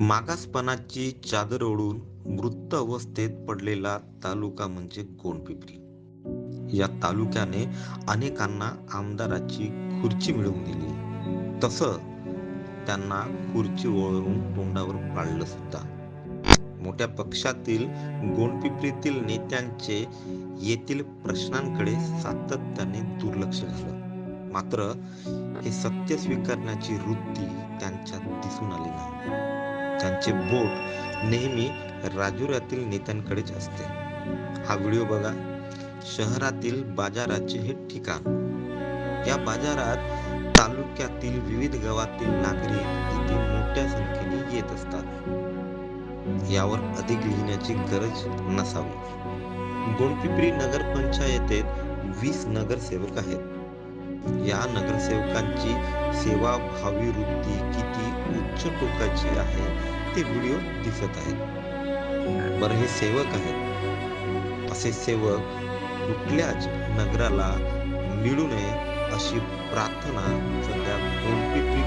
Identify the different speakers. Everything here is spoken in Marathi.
Speaker 1: मागासपणाची चादर ओढून मृत अवस्थेत पडलेला तालुका म्हणजे गोंडपिपरी. या तालुक्याने अनेकांना आमदाराची खुर्ची मिळवून दिली. तसं त्यांना खुर्ची वळवून तोंडावर पाळलं सुद्धा. मोठ्या पक्षातील गोंडपिपरीतील नेत्यांचे येथील प्रश्नांकडे सातत्याने दुर्लक्ष झालं. मात्र हे सत्य स्वीकारण्याची वृत्ती त्यांच्यात दिसून आली नाही. त्यांचे बोट नेहमी राजुऱ्यातील नेत्यांकडेच असते. हा व्हिडिओ बघा. शहरातील बाजाराचे हे ठिकाण. या बाजारात तालुक्यातील विविध गावातील नागरिक इथे मोठ्या संख्येने येत असतात. यावर अधिक लिहिण्याची गरज नसावी. गोंडपिपरी नगर पंचायतीत वीस नगरसेवक आहेत. या नगरसेवकांची सेवाभावी वृत्ती किती उच्च टोकाची आहे ते व्हिडिओ दिसत आहेत. बरं हे सेवक आहेत. असे सेवक कुठल्याच नगराला मिळू नये अशी प्रार्थना सध्या गोंडपिंपरीकर